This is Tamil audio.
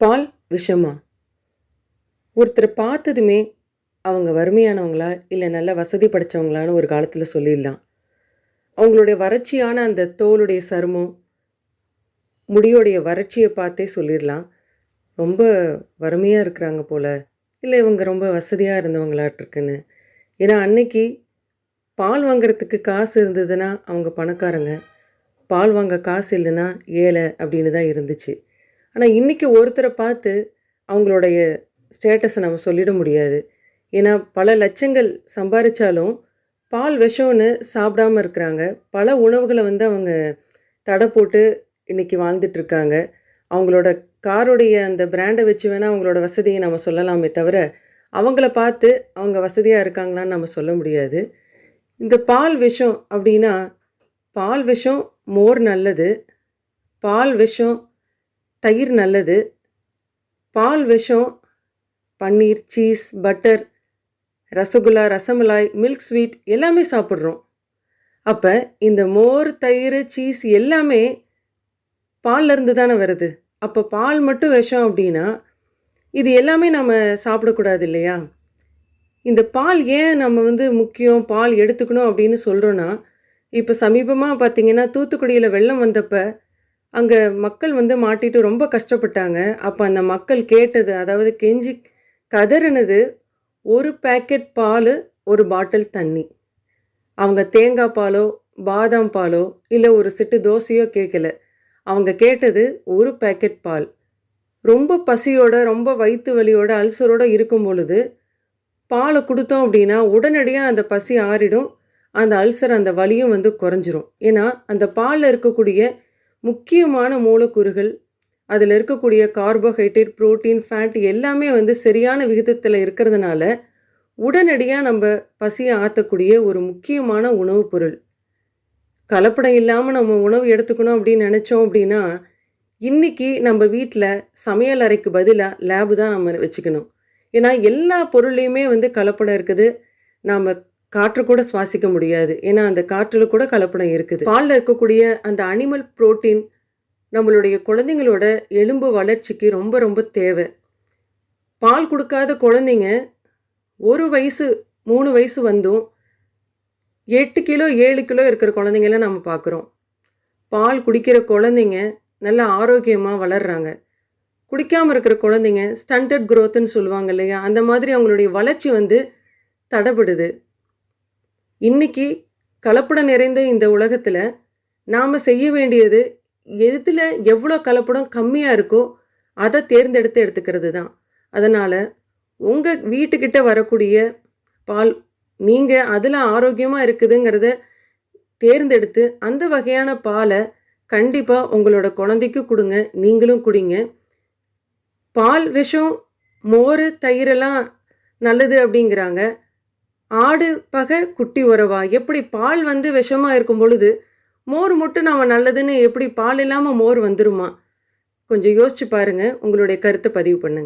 பால் விஷமா. ஒருத்தரை பார்த்ததுமே அவங்க வறுமையானவங்களா இல்லை நல்ல வசதி படைச்சவங்களான்னு ஒரு காலத்தில் சொல்லிடலாம். அவங்களுடைய வறட்சியான அந்த தோலுடைய சருமம் முடியோடைய வறட்சியை பார்த்தே சொல்லிடலாம். ரொம்ப வறுமையாக இருக்கிறாங்க போல் இல்லை இவங்க ரொம்ப வசதியாக இருந்தவங்களாட்டிருக்குன்னு. ஏன்னா அன்னைக்கு பால் வாங்குறதுக்கு காசு இருந்ததுன்னா அவங்க பணக்காரங்க. பால் வாங்க காசு இல்லைன்னா ஏழை அப்படின்னு தான் இருந்துச்சு. ஆனால் இன்றைக்கி ஒருத்தரை பார்த்து அவங்களுடைய ஸ்டேட்டஸை நம்ம சொல்லிட முடியாது. ஏன்னா பல லட்சங்கள் சம்பாதிச்சாலும் பால் விஷம்னு சாப்பிடாம இருக்கிறாங்க. பல உணவுகளை வந்து அவங்க தடை போட்டு இன்றைக்கி வாழ்ந்துட்டுருக்காங்க அவங்களோட காருடைய அந்த பிராண்டை வச்சு வேணால் அவங்களோட வசதியை நம்ம சொல்லலாமே தவிர அவங்கள பார்த்து அவங்க வசதியாக இருக்காங்களான்னு நம்ம சொல்ல முடியாது. இந்த பால் விஷம் அப்படின்னா பால் விஷம் மோர் நல்லது. பால் விஷம் தயிர் நல்லது. பால் விஷம் paneer cheese butter rasgulla rasmalai milk sweet எல்லாமே சாப்பிட்றோம். அப்போ இந்த மோர் தயிர் சீஸ் எல்லாமே பால்லேருந்து தானே வருது. அப்போ பால் மட்டும் விஷம் அப்படின்னா இது எல்லாமே நம்ம சாப்பிடக்கூடாது இல்லையா? இந்த பால் ஏன் நம்ம வந்து முக்கியம் பால் எடுத்துக்கணும் அப்படின்னு சொல்கிறோன்னா இப்போ சமீபமாக பார்த்தீங்கன்னா தூத்துக்குடியில் வெள்ளம் வந்தப்போ அங்கே மக்கள் வந்து மாட்டிட்டு ரொம்ப கஷ்டப்பட்டாங்க. அப்போ அந்த மக்கள் கேட்டது அதாவது கெஞ்சி கதறினது ஒரு பேக்கெட் பால் ஒரு பாட்டில் தண்ணி. அவங்க தேங்காய் பாலோ பாதாம் பாலோ இல்லை ஒரு சிட்டு தோசையோ கேட்கல அவங்க கேட்டது ஒரு பேக்கெட் பால். ரொம்ப பசியோட ரொம்ப வயிற்று வலியோட அல்சரோட இருக்கும் பொழுது பாலை கொடுத்தோம் அப்படின்னா உடனடியாக அந்த பசி ஆறிடும். அந்த அல்சர் அந்த வலியும் வந்து குறைஞ்சிரும். ஏன்னா அந்த பாலில் இருக்கக்கூடிய முக்கியமான மூலக்கூறுகள் அதில் இருக்கக்கூடிய கார்போஹைட்ரேட் புரோட்டீன் ஃபேட் எல்லாமே வந்து சரியான விகிதத்தில் இருக்கிறதுனால உடனடியாக நம்ம பசியை ஆற்றக்கூடிய ஒரு முக்கியமான உணவுப் பொருள். கலப்படம் இல்லாமல் நம்ம உணவு எடுத்துக்கணும் அப்படின்னு நினச்சோம் அப்படின்னா இன்றைக்கி நம்ம வீட்டில் சமையல் அறைக்கு பதிலாக லேபு தான் நம்ம வச்சுக்கணும். ஏன்னா எல்லா பொருள்லேயுமே வந்து கலப்படம் இருக்குது. நாம் காற்று கூட சுவாசிக்க முடியாது. ஏன்னா அந்த காற்றில் கூட கலப்படம் இருக்குது. பாலில் இருக்கக்கூடிய அந்த அனிமல் புரோட்டீன் நம்மளுடைய குழந்தைங்களோட எலும்பு வளர்ச்சிக்கு ரொம்ப ரொம்ப தேவை. பால் கொடுக்காத குழந்தைங்க ஒரு வயசு மூணு வயசு வந்தும் எட்டு கிலோ ஏழு கிலோ இருக்கிற குழந்தைங்கள நம்ம பார்க்குறோம். பால் குடிக்கிற குழந்தைங்க நல்லா ஆரோக்கியமாக வளர்கிறாங்க குடிக்காமல் இருக்கிற குழந்தைங்க ஸ்டண்டட் க்ரோத்துன்னு சொல்லுவாங்க இல்லையா? அந்த மாதிரி அவங்களுடைய வளர்ச்சி வந்து தடைபடுது இன்னைக்கு கலப்படம் நிறைந்த இந்த உலகத்தில் நாம் செய்ய வேண்டியது எதில் எவ்வளோ கலப்படம் கம்மியாக இருக்கோ அதை தேர்ந்தெடுத்து எடுத்துக்கிறது தான் அதனால் உங்கள் வீட்டுக்கிட்ட வரக்கூடிய பால் நீங்கள் அதில் ஆரோக்கியமாக இருக்குதுங்கிறத தேர்ந்தெடுத்து அந்த வகையான பாலை கண்டிப்பாக உங்களோட குழந்தைக்கு கொடுங்க நீங்களும் குடிங்க. பால் விஷம் மோர் தயிரெல்லாம் நல்லது அப்படிங்கிறாங்க. ஆடு பகை குட்டி உறவா? எப்படி பால் வந்து விஷமாக இருக்கும் பொழுது மோர் மட்டும் நம்ம நல்லதுன்னு எப்படி பால் இல்லாமல் மோர் வந்துருமா? கொஞ்சம் யோசிச்சு பாருங்கள் உங்களுடைய கருத்தை பதிவு பண்ணுங்கள்